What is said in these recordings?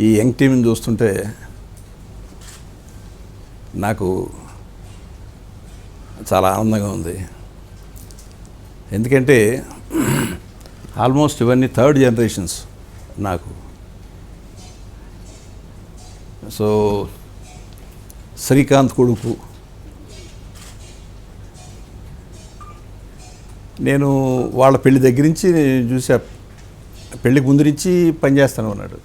ఈ యంగ్ టీంని చూస్తుంటే నాకు చాలా ఆనందంగా ఉంది. ఎందుకంటే ఆల్మోస్ట్ ఇవన్నీ థర్డ్ జనరేషన్స్ నాకు. సో శ్రీకాంత్ కొడుకు నేను వాళ్ళ పెళ్ళి దగ్గర నుంచి చూసా పెళ్ళికి ముందు నుంచి పనిచేస్తాను అన్నాడు.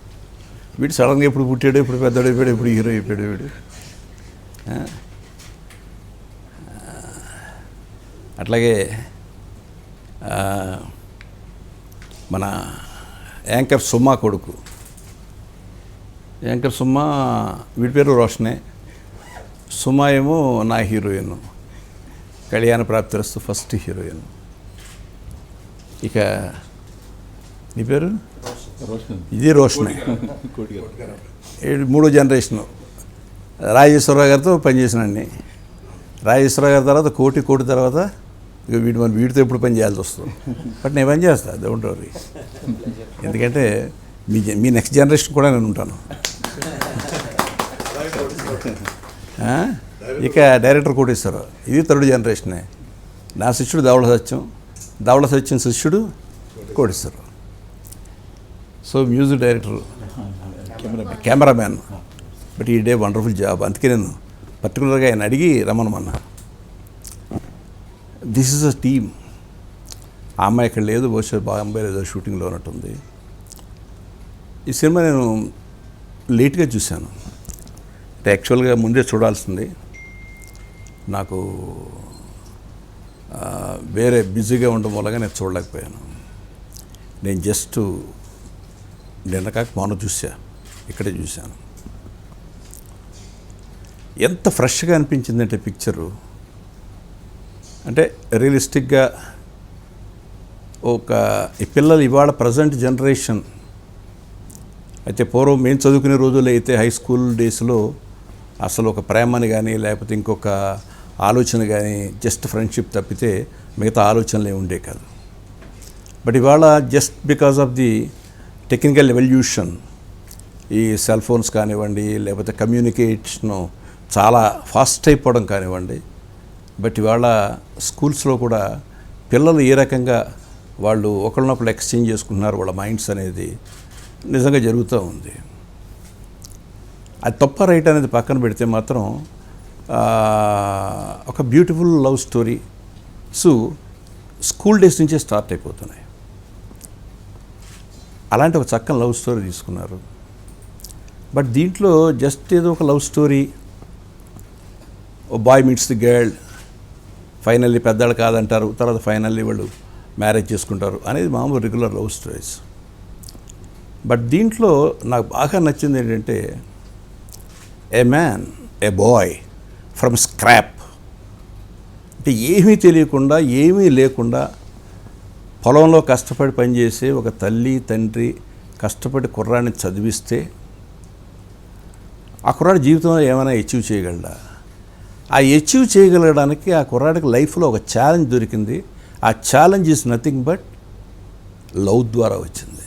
వీడు సడన్గా ఎప్పుడు పుట్టాడు ఇప్పుడు పెద్దడు అయిపోయాడు ఇప్పుడు హీరో అయిపోయాడు వీడు. అట్లాగే మన యాంకర్ సుమ్మా కొడుకు. యాంకర్ సుమ్మా వీడి పేరు రోషనే. సుమా ఏమో నా హీరోయిన్. కళ్యాణ ప్రాప్తిరస్తు ఫస్ట్ హీరోయిన్. ఇక నీ పేరు? ఇది రోషనే. మూడో జనరేషను. రాజేశ్వరరావు గారితో పనిచేసినండి రాజేశ్వరరావు గారి తర్వాత కోటి కోటి తర్వాత ఇక వీడు మన వీడితో ఎప్పుడు పని చేయాల్సి వస్తుంది. బట్ నేను పని చేస్తా డోంట్ వరీ. ఎందుకంటే మీ జ- మీ నెక్స్ట్ జనరేషన్ కూడా నేను ఉంటాను? ఇక డైరెక్టర్ కోటేశ్వరరావు. ఇది థర్డ్ జనరేషనే. నా శిష్యుడు ధవళ సత్యం. ధవళ సత్యం శిష్యుడు Koteswara Rao so music director cameraman but he did wonderful job అందుకే నేను పర్టికులర్గా ఆయన అడిగి రమ్మనమన్నా దిస్ ఇస్ అ టీమ్ ఆ అమ్మాయి ఇక్కడ లేదు బహుశా బాంబే ఏదో షూటింగ్లో ఉన్నట్టుంది. ఈ సినిమా నేను లేట్గా చూశాను. అంటే యాక్చువల్గా ముందే చూడాల్సింది. నాకు వేరే బిజీగా ఉండడం వల్ల నేను చూడలేకపోయాను. నేను జస్ట్ నిన్న కాక మొన్న చూసా ఇక్కడే చూశాను. ఎంత ఫ్రెష్గా అనిపించిందంటే పిక్చరు అంటే రియలిస్టిక్గా ఒక ఈ పిల్లలు ఇవాళ ప్రజెంట్ జనరేషన్ అయితే పూర్వం మేము చదువుకునే రోజుల్లో అయితే హై స్కూల్ డేస్లో అసలు ఒక ప్రేమని కానీ లేకపోతే ఇంకొక ఆలోచన కానీ జస్ట్ ఫ్రెండ్షిప్ తప్పితే మిగతా ఆలోచనలే ఉండే కాదు. బట్ ఇవాళ just because of the technical evolution ఈ సెల్ ఫోన్స్ కానివ్వండి లేకపోతే కమ్యూనికేషను చాలా ఫాస్ట్ అయిపోవడం కానివ్వండి బట్ ఇవాళ స్కూల్స్లో కూడా పిల్లలు ఏ రకంగా వాళ్ళు ఒకళ్ళనొకళ్ళు ఎక్స్చేంజ్ చేసుకుంటున్నారు వాళ్ళ మైండ్స్ అనేది నిజంగా జరుగుతూ ఉంది. అది తప్ప రైట్ అనేది పక్కన పెడితే మాత్రం ఒక beautiful love story. So school days నుంచే స్టార్ట్ అయిపోతున్నాయి. అలాంటి ఒక చక్కని లవ్ స్టోరీ తీసుకున్నారు. బట్ దీంట్లో జస్ట్ ఏదో ఒక love story. Oh boy meets the girl. Finally పెద్దవాళ్ళు కాదంటారు. తర్వాత ఫైనల్లీ వాళ్ళు మ్యారేజ్ చేసుకుంటారు అనేది మామూలు రెగ్యులర్ లవ్ స్టోరీస్. బట్ దీంట్లో నాకు బాగా నచ్చింది ఏంటంటే a man a boy from scrap. అంటే ఏమీ తెలియకుండా ఏమీ లేకుండా పొలంలో కష్టపడి పనిచేసే ఒక తల్లి తండ్రి కష్టపడి కుర్రాడిని చదివిస్తే ఆ కుర్రాడి జీవితంలో ఏమైనా అచీవ్ చేయగలడా? ఆ అచీవ్ చేయగలగడానికి ఆ కుర్రాడికి లైఫ్లో ఒక ఛాలెంజ్ దొరికింది. ఆ challenge is nothing but love ద్వారా వచ్చింది.